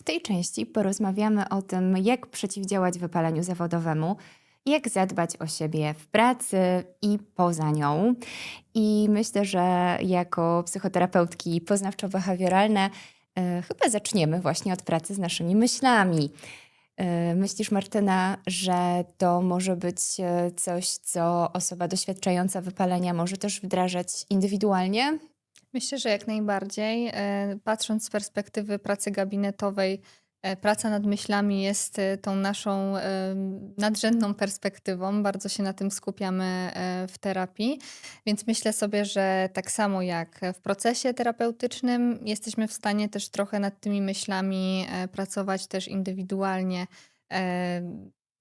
W tej części porozmawiamy o tym, jak przeciwdziałać wypaleniu zawodowemu, jak zadbać o siebie w pracy i poza nią. I myślę, że jako psychoterapeutki poznawczo-behawioralne e, chyba zaczniemy właśnie od pracy z naszymi myślami. E, Myślisz, Martyna, że to może być e, coś, co osoba doświadczająca wypalenia może też wdrażać indywidualnie? Myślę, że jak najbardziej. E, Patrząc z perspektywy pracy gabinetowej, e, praca nad myślami jest e, tą naszą nadrzędną perspektywą. Bardzo się na tym skupiamy w terapii. Więc myślę sobie, że tak samo jak w procesie terapeutycznym, jesteśmy w stanie też trochę nad tymi myślami pracować też indywidualnie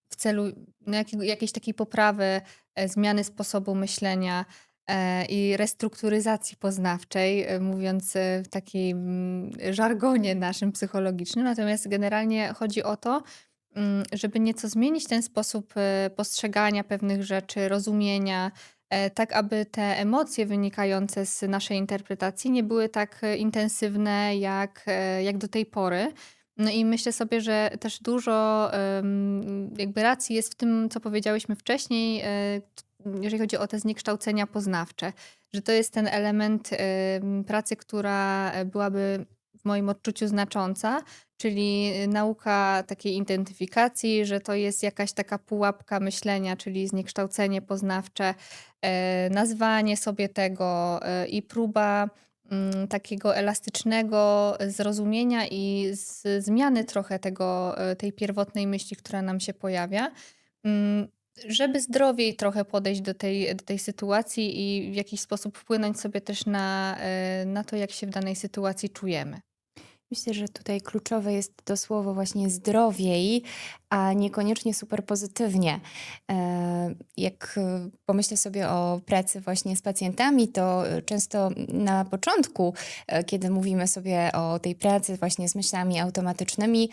w celu no, jakiego- jakiejś takiej poprawy, zmiany sposobu myślenia i restrukturyzacji poznawczej, e, mówiąc e, w takim żargonie naszym psychologicznym. Natomiast generalnie chodzi o to, mm, żeby nieco zmienić ten sposób e, postrzegania pewnych rzeczy, rozumienia, e, tak aby te emocje wynikające z naszej interpretacji nie były tak e, intensywne jak, e, jak do tej pory. No i myślę sobie, że też dużo jakby racji jest w tym, co powiedziałyśmy wcześniej, e, jeżeli chodzi o te zniekształcenia poznawcze, że to jest ten element em, pracy, która e, byłaby w moim odczuciu znacząca, czyli e, nauka takiej identyfikacji, że to jest jakaś taka pułapka myślenia, czyli zniekształcenie poznawcze, e, nazwanie sobie tego e, i próba mm, takiego elastycznego zrozumienia i zmiany trochę tego, tej pierwotnej myśli, która nam się pojawia. Żeby zdrowiej trochę podejść do tej, do tej sytuacji i w jakiś sposób wpłynąć sobie też na, e, na to, jak się w danej sytuacji czujemy. Myślę, że tutaj kluczowe jest to słowo właśnie zdrowiej, a niekoniecznie super pozytywnie. E, Jak pomyślę sobie o pracy właśnie z pacjentami, to często na początku, e, kiedy mówimy sobie o tej pracy właśnie z myślami automatycznymi,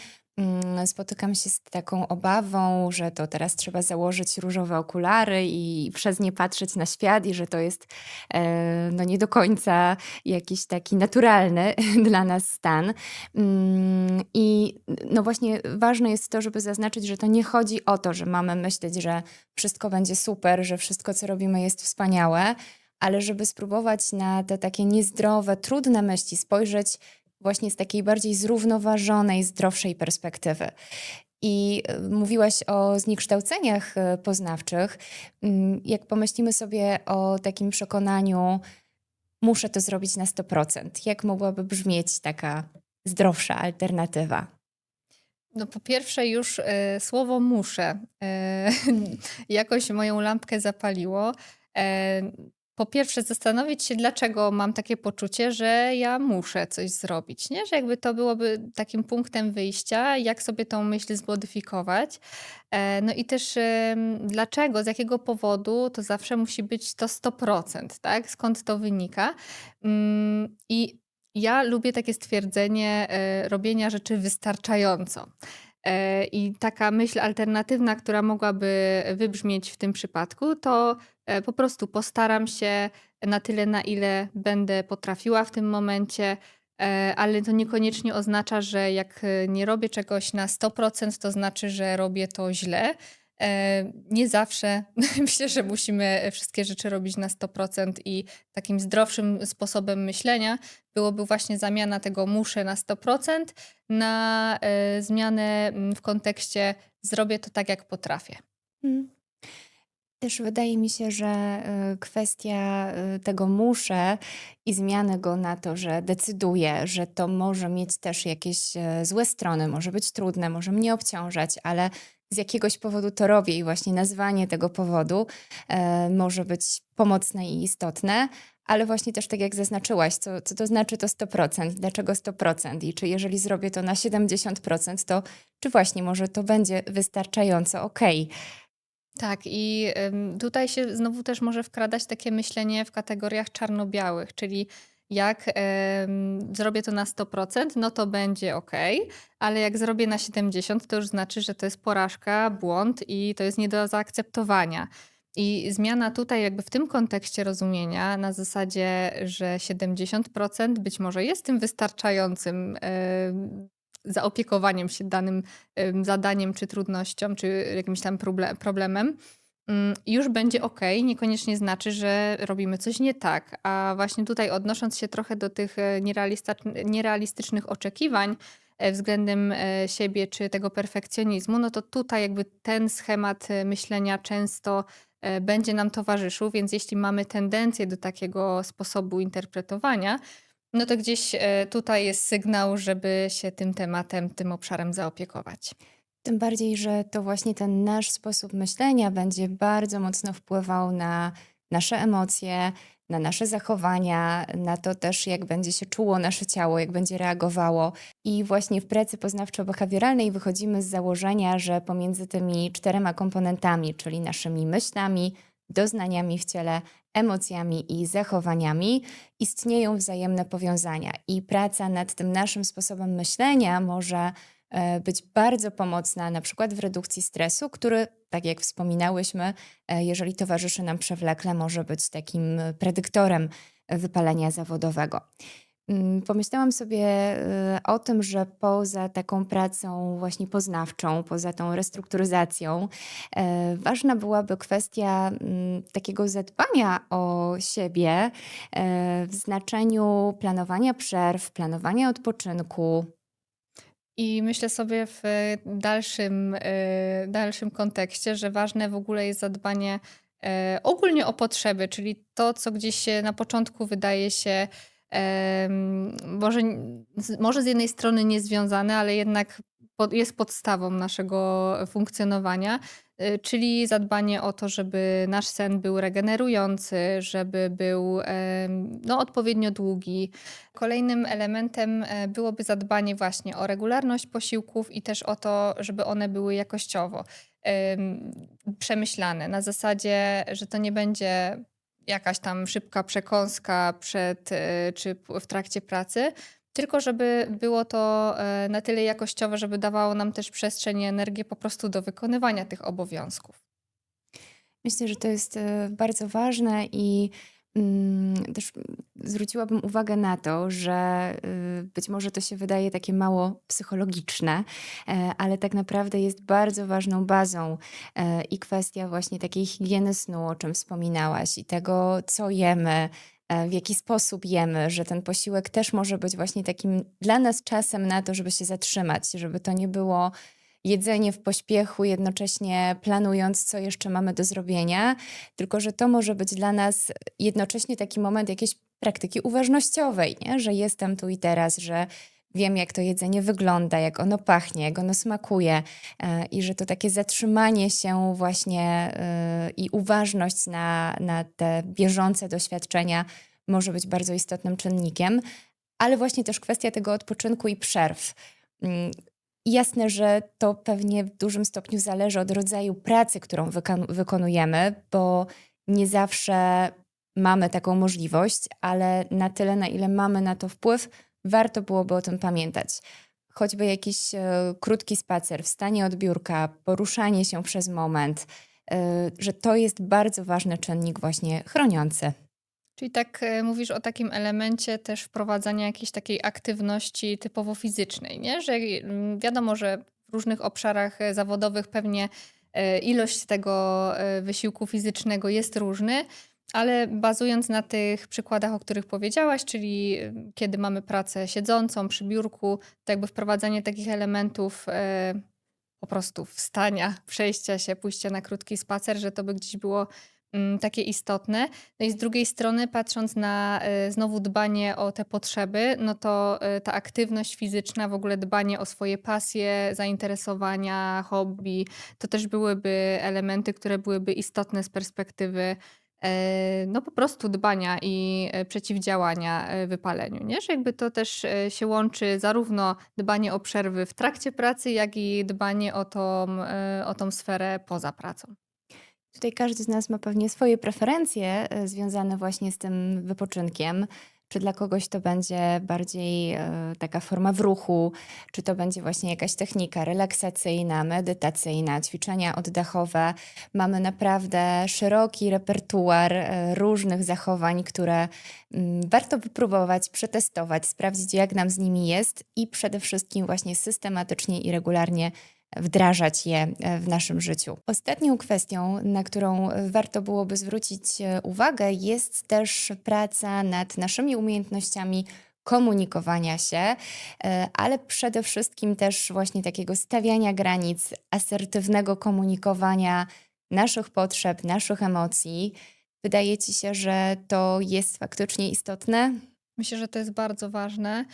spotykam się z taką obawą, że to teraz trzeba założyć różowe okulary i przez nie patrzeć na świat i że to jest e, no nie do końca jakiś taki naturalny dla nas stan. Mm, I no właśnie ważne jest to, żeby zaznaczyć, że to nie chodzi o to, że mamy myśleć, że wszystko będzie super, że wszystko, co robimy, jest wspaniałe, ale żeby spróbować na te takie niezdrowe, trudne myśli spojrzeć właśnie z takiej bardziej zrównoważonej, zdrowszej perspektywy. I e, mówiłaś o zniekształceniach e, poznawczych. Mm, Jak pomyślimy sobie o takim przekonaniu, muszę to zrobić na 100%, jak mogłaby brzmieć taka zdrowsza alternatywa? No po pierwsze już e, słowo muszę jakoś moją lampkę zapaliło. E, po pierwsze zastanowić się, dlaczego mam takie poczucie, że ja muszę coś zrobić, nie? Że jakby to byłoby takim punktem wyjścia, jak sobie tą myśl zmodyfikować. E, no i też dlaczego, z jakiego powodu to zawsze musi być to 100%, tak? Skąd to wynika? Mm, I ja lubię takie stwierdzenie e, robienia rzeczy wystarczająco. E, I taka myśl alternatywna, która mogłaby wybrzmieć w tym przypadku, to po prostu postaram się na tyle, na ile będę potrafiła w tym momencie, e, ale to niekoniecznie oznacza, że jak e, nie robię czegoś na 100%, to znaczy, że robię to źle. E, Nie zawsze. Myślę, że musimy wszystkie rzeczy robić na 100% i takim zdrowszym sposobem myślenia byłoby właśnie zamiana tego muszę na 100% na e, zmianę mm, w kontekście zrobię to tak, jak potrafię. Mm. Też wydaje mi się, że y, kwestia y, tego muszę i zmiany go na to, że decyduję, że to może mieć też jakieś e, złe strony, może być trudne, może mnie obciążać, ale z jakiegoś powodu to robię i właśnie nazwanie tego powodu e, może być pomocne i istotne. Ale właśnie też tak jak zaznaczyłaś, co, co to znaczy to 100%, dlaczego 100% i czy jeżeli zrobię to na 70%, to czy właśnie może to będzie wystarczająco okej. Tak, i tutaj się znowu też może wkradać takie myślenie w kategoriach czarno-białych, czyli jak zrobię to na 100%, no to będzie ok, ale jak zrobię na 70%, to już znaczy, że to jest porażka, błąd i to jest nie do zaakceptowania. I zmiana tutaj, jakby w tym kontekście rozumienia, na zasadzie, że 70% być może jest tym wystarczającym zaopiekowaniem się danym ym, zadaniem, czy trudnością, czy jakimś tam proble- problemem, ym, już będzie ok. Niekoniecznie znaczy, że robimy coś nie tak. A właśnie tutaj odnosząc się trochę do tych e, nierealistycznych oczekiwań e, względem e, siebie, czy tego perfekcjonizmu, no to tutaj jakby ten schemat myślenia często będzie nam towarzyszył, więc jeśli mamy tendencję do takiego sposobu interpretowania, no to gdzieś e, tutaj jest sygnał, żeby się tym tematem, tym obszarem zaopiekować. Tym bardziej, że to właśnie ten nasz sposób myślenia będzie bardzo mocno wpływał na nasze emocje, na nasze zachowania, na to też, jak będzie się czuło nasze ciało, jak będzie reagowało. I właśnie w pracy poznawczo-behawioralnej wychodzimy z założenia, że pomiędzy tymi czterema komponentami, czyli naszymi myślami, doznaniami w ciele, emocjami i zachowaniami, istnieją wzajemne powiązania. I praca nad tym naszym sposobem myślenia może e, być bardzo pomocna, na przykład w redukcji stresu, który, tak jak wspominałyśmy, e, jeżeli towarzyszy nam przewlekle, może być takim predyktorem wypalenia zawodowego. Mm, Pomyślałam sobie e, o tym, że poza taką pracą właśnie poznawczą, poza tą restrukturyzacją, e, ważna byłaby kwestia mm, takiego zadbania o siebie e, w znaczeniu planowania przerw, planowania odpoczynku, I myślę sobie w dalszym, dalszym kontekście, że ważne w ogóle jest zadbanie ogólnie o potrzeby, czyli to, co gdzieś na początku wydaje się może, może z jednej strony niezwiązane, ale jednak jest podstawą naszego funkcjonowania, y, czyli zadbanie o to, żeby nasz sen był regenerujący, żeby był no, odpowiednio długi. Kolejnym elementem e, byłoby zadbanie właśnie o regularność posiłków i też o to, żeby one były jakościowo em, przemyślane. Na zasadzie, że to nie będzie jakaś tam szybka przekąska przed e, czy w trakcie pracy, tylko żeby było to e, na tyle jakościowe, żeby dawało nam też przestrzeń i energię po prostu do wykonywania tych obowiązków. Myślę, że to jest e, bardzo ważne i też zwróciłabym uwagę na to, że y, być może to się wydaje takie mało psychologiczne, e, ale tak naprawdę jest bardzo ważną bazą e, i kwestia właśnie takiej higieny snu, o czym wspominałaś, i tego, co jemy. e, W jaki sposób jemy, że ten posiłek też może być właśnie takim dla nas czasem na to, żeby się zatrzymać, żeby to nie było jedzenie w pośpiechu, jednocześnie planując, co jeszcze mamy do zrobienia, tylko że to może być dla nas jednocześnie taki moment jakiejś praktyki uważnościowej, nie? że jestem tu i teraz, że wiem, jak to jedzenie wygląda, jak ono pachnie, jak ono smakuje e, i że to takie zatrzymanie się właśnie e, i uważność na, na te bieżące doświadczenia może być bardzo istotnym czynnikiem, ale właśnie też kwestia tego odpoczynku i przerw. Jasne, że to pewnie w dużym stopniu zależy od rodzaju pracy, którą wykonujemy, bo nie zawsze mamy taką możliwość, ale na tyle, na ile mamy na to wpływ, warto byłoby o tym pamiętać. Choćby jakiś e, krótki spacer, wstanie od biurka, poruszanie się przez moment, e, że to jest bardzo ważny czynnik właśnie chroniący. Czyli tak e, mówisz o takim elemencie też wprowadzania jakiejś takiej aktywności typowo fizycznej, nie? Że mm, wiadomo, że w różnych obszarach e, zawodowych pewnie e, ilość tego wysiłku fizycznego jest różny, ale bazując na tych przykładach, o których powiedziałaś, czyli kiedy mamy pracę siedzącą przy biurku, to jakby wprowadzanie takich elementów po prostu wstania, przejścia się, pójścia na krótki spacer, że to by gdzieś było takie istotne. No i z drugiej strony, patrząc na e, znowu dbanie o te potrzeby, no to e, ta aktywność fizyczna, w ogóle dbanie o swoje pasje, zainteresowania, hobby, to też byłyby elementy, które byłyby istotne z perspektywy e, no po prostu dbania i e, przeciwdziałania e, wypaleniu, nie? Że jakby to też się łączy zarówno dbanie o przerwy w trakcie pracy, jak i dbanie o tą, o tą sferę poza pracą. Tutaj każdy z nas ma pewnie swoje preferencje e, związane właśnie z tym wypoczynkiem. czy dla kogoś to będzie bardziej e, taka forma w ruchu, czy to będzie właśnie jakaś technika relaksacyjna, medytacyjna, ćwiczenia oddechowe. Mamy naprawdę szeroki repertuar e, różnych zachowań, które mm, warto wypróbować, przetestować, sprawdzić, jak nam z nimi jest i przede wszystkim właśnie systematycznie i regularnie wdrażać je e, w naszym życiu. Ostatnią kwestią, na którą warto byłoby zwrócić e, uwagę, jest też praca nad naszymi umiejętnościami komunikowania się, e, ale przede wszystkim też właśnie takiego stawiania granic, asertywnego komunikowania naszych potrzeb, naszych emocji. Wydaje ci się, że to jest faktycznie istotne? Myślę, że to jest bardzo ważne,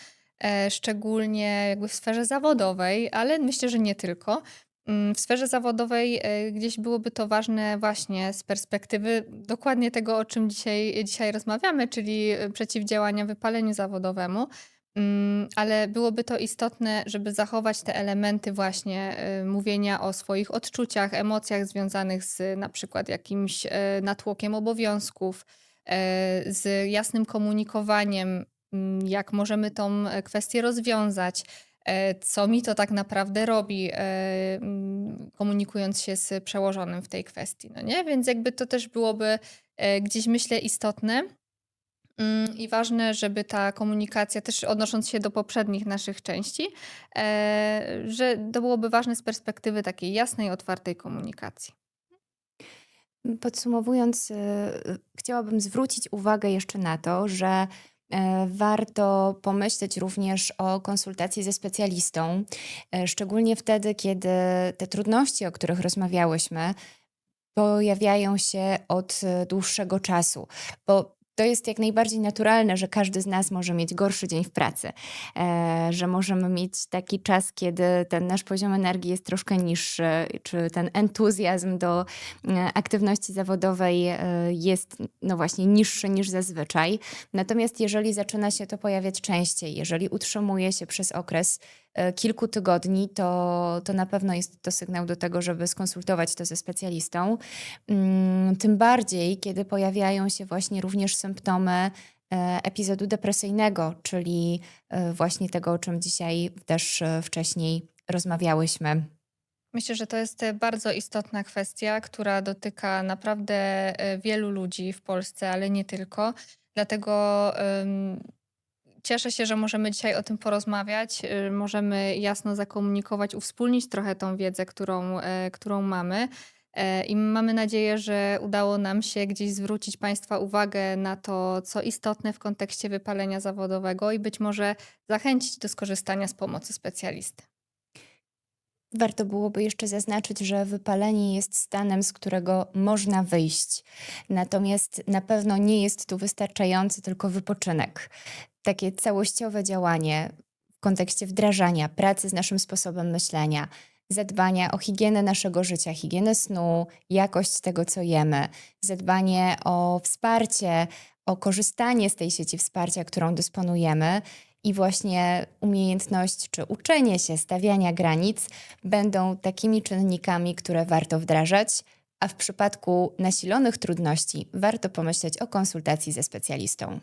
szczególnie jakby w sferze zawodowej, ale myślę, że nie tylko. Mm, W sferze zawodowej e, gdzieś byłoby to ważne właśnie z perspektywy dokładnie tego, o czym dzisiaj, dzisiaj rozmawiamy, czyli e, przeciwdziałania wypaleniu zawodowemu. Mm, Ale byłoby to istotne, żeby zachować te elementy właśnie e, mówienia o swoich odczuciach, emocjach związanych z na przykład jakimś e, natłokiem obowiązków, e, z jasnym komunikowaniem, jak możemy tą e, kwestię rozwiązać, e, co mi to tak naprawdę robi, e, mm, komunikując się z przełożonym w tej kwestii, no nie? Więc jakby to też byłoby gdzieś myślę istotne. Mm, I ważne, żeby ta komunikacja, też odnosząc się do poprzednich naszych części, że to byłoby ważne z perspektywy takiej jasnej, otwartej komunikacji. Podsumowując, chciałabym zwrócić uwagę jeszcze na to, że warto pomyśleć również o konsultacji ze specjalistą, e, szczególnie wtedy, kiedy te trudności, o których rozmawiałyśmy, pojawiają się od e, dłuższego czasu, bo to jest jak najbardziej naturalne, że każdy z nas może mieć gorszy dzień w pracy, e, że możemy mieć taki czas, kiedy ten nasz poziom energii jest troszkę niższy, czy ten entuzjazm do e, aktywności zawodowej e, jest no właśnie niższy niż zazwyczaj. Natomiast jeżeli zaczyna się to pojawiać częściej, jeżeli utrzymuje się przez okres kilku tygodni, to, to na pewno jest to sygnał do tego, żeby skonsultować to ze specjalistą. Mm, Tym bardziej, kiedy pojawiają się właśnie również symptomy e, epizodu depresyjnego, czyli e, właśnie tego, o czym dzisiaj też e, wcześniej rozmawiałyśmy. Myślę, że to jest e, bardzo istotna kwestia, która dotyka naprawdę e, wielu ludzi w Polsce, ale nie tylko. Dlatego cieszę się, że możemy dzisiaj o tym porozmawiać. y, Możemy jasno zakomunikować, uwspólnić trochę tą wiedzę, którą, e, którą mamy. E, I mamy nadzieję, że udało nam się gdzieś zwrócić Państwa uwagę na to, co istotne w kontekście wypalenia zawodowego i być może zachęcić do skorzystania z pomocy specjalisty. Warto byłoby jeszcze zaznaczyć, że wypalenie jest stanem, z którego można wyjść. Natomiast na pewno nie jest tu wystarczający tylko wypoczynek. Takie całościowe działanie w kontekście wdrażania, pracy z naszym sposobem myślenia, zadbania o higienę naszego życia, higienę snu, jakość tego, co jemy, zadbanie o wsparcie, o korzystanie z tej sieci wsparcia, którą dysponujemy i właśnie umiejętność czy uczenie się stawiania granic będą takimi czynnikami, które warto wdrażać, a w przypadku nasilonych trudności warto pomyśleć o konsultacji ze specjalistą.